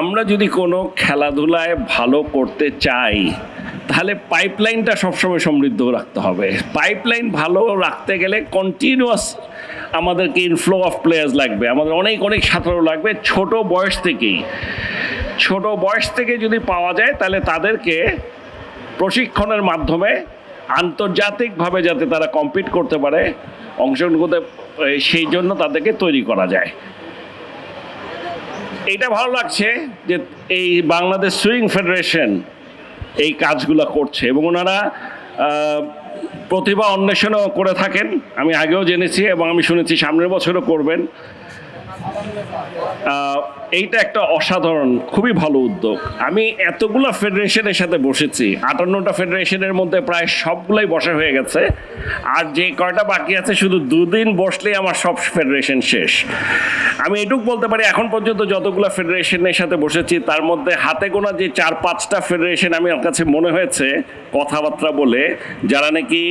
আমরা যদি কোনো খেলাধুলায় ভালো করতে চাই, তাহলে পাইপলাইনটা সবসময় সমৃদ্ধ রাখতে হবে। পাইপলাইন ভালো রাখতে গেলে কন্টিনিউয়াস আমাদেরকে ইনফ্লো অফ প্লেয়ার্স লাগবে। আমাদের অনেক অনেক ছাত্র লাগবে ছোট বয়স থেকেই। ছোট বয়স থেকে যদি পাওয়া যায়, তাহলে তাদেরকে প্রশিক্ষণের মাধ্যমে আন্তর্জাতিকভাবে যাতে তারা কম্পিট করতে পারে, অংশগ্রহণ করতে সেই জন্য তাদেরকে তৈরি করা যায়। এইটা ভালো লাগছে যে এই বাংলাদেশ সুইং ফেডারেশন এই কাজগুলো করছে এবং ওনারা প্রতিভা অন্বেষণও করে থাকেন। আমি আগেও জেনেছি এবং আমি শুনেছি সামনের বছরও করবেন। এইটা একটা অসাধারণ, খুবই ভালো উদ্যোগ। আমি এতগুলো ফেডারেশনের সাথে বসেছি, আটান্নটা ফেডারেশনের মধ্যে প্রায় সবগুলাই বসা হয়ে গেছে, আর যে কয়টা বাকি আছে শুধু দুদিন বসলেই আমার সব ফেডারেশন শেষ। আমি এটুক বলতে পারি, এখন পর্যন্ত যতগুলো ফেডারেশনের সাথে বসেছি, তার মধ্যে হাতে গোনা যে চার পাঁচটা ফেডারেশন আমি আমার কাছে মনে হয়েছে, কথাবার্তা বলে, যারা নাকি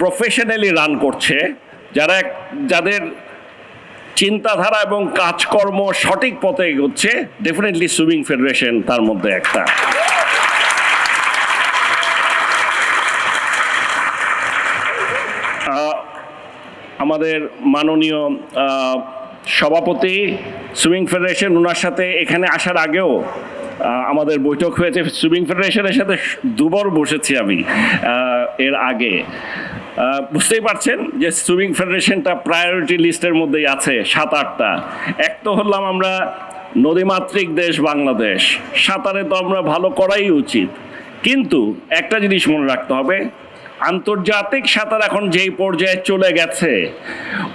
প্রফেশনালি রান করছে, যারা যাদের চিন্তাধারা এবং কাজকর্ম সঠিক পথে এগোচ্ছে ডেফিনেটলি সুইমিং ফেডারেশন তার মধ্যে একটা। আমাদের মাননীয় সভাপতি সুইমিং ফেডারেশন ওনার সাথে এখানে আসার আগেও আমাদের বৈঠক হয়েছে। সুইমিং ফেডারেশনের সাথে দুবার বসেছি আমি এর আগে। বুঝতেই পারছেন যে সুইমিং ফেডারেশনটা প্রায়োরিটি লিস্টের মধ্যেই আছে সাত, আটটা। এক তো হলাম আমরা নদীমাতৃক দেশ বাংলাদেশ। সাঁতারে তো আমরা ভালো করাই উচিত। কিন্তু একটা জিনিস মনে রাখতে হবে, আন্তর্জাতিক সাঁতার এখন যেই পর্যায়ে চলে গেছে,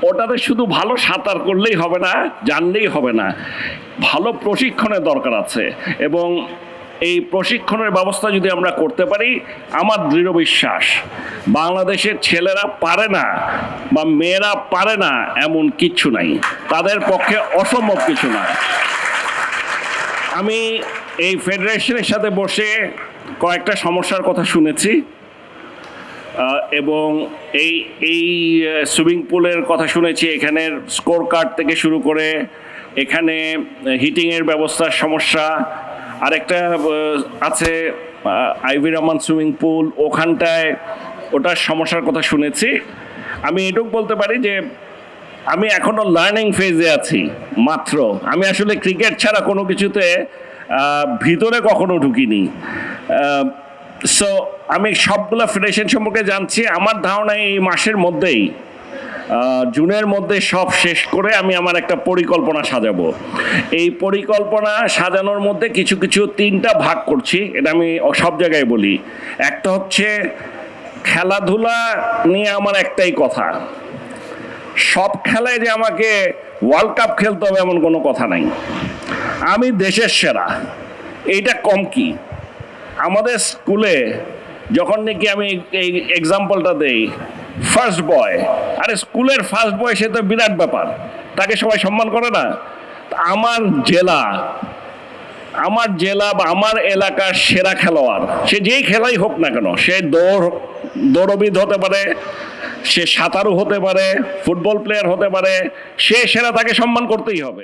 ওটাতে শুধু ভালো সাঁতার করলেই হবে না, জানলেই হবে না। ভালো প্রশিক্ষণের দরকার আছে এবং এই প্রশিক্ষণের ব্যবস্থা যদি আমরা করতে পারি, আমার দৃঢ় বিশ্বাস, বাংলাদেশের ছেলেরা পারে না বা মেয়েরা পারে না এমন কিচ্ছু নাই। তাদের পক্ষে অসম্ভব কিছু না। আমি এই ফেডারেশনের সাথে বসে কয়েকটা সমস্যার কথা শুনেছি এবং এই এই সুইমিং পুলের কথা শুনেছি, এখানের স্কোর কার্ড থেকে শুরু করে এখানে হিটিংয়ের ব্যবস্থার সমস্যা আরেকটা আহ, আছে আইভি রহমান সুইমিং পুল ওখানটায় ওটার সমস্যার কথা শুনেছি। আমি এটুকু বলতে পারি যে আমি এখনও লার্নিং ফেজে আছি মাত্র। আমি আসলে ক্রিকেট ছাড়া কোনো কিছুতে ভিতরে কখনো ঢুকিনি। সো আমি সবগুলো ফেডারেশন সম্পর্কে জানছি আমার ধারণা এই মাসের মধ্যেই। জুনের মধ্যে সব শেষ করে আমি আমার একটা পরিকল্পনা সাজাবো। এই পরিকল্পনা সাজানোর মধ্যে কিছু কিছু তিনটা ভাগ করছি, এটা আমি সব জায়গায় বলি। একটা হচ্ছে খেলাধুলা নিয়ে আমার একটাই কথা। সব খেলায় যে আমাকে ওয়ার্ল্ড কাপ খেলতে হবে এমন কোনো কথা নাই। আমি দেশের সেরা, এইটা কম কি? আমাদের স্কুলে যখন নাকি আমি এই এক্সাম্পলটা দেই ফার্স্ট বয় আরে স্কুলের ফার্স্ট বয় সে তো বিরাট ব্যাপার। তাকে সবাই সম্মান করে না? আমার জেলা আমার জেলা বা আমার এলাকার সেরা খেলোয়াড়, সে যেই খেলাই হোক না কেন, সে দৌড়, দৌড়বিদ হতে পারে, সে সাঁতারু হতে পারে, ফুটবল প্লেয়ার হতে পারে, সে সেরা তাকে সম্মান করতেই হবে।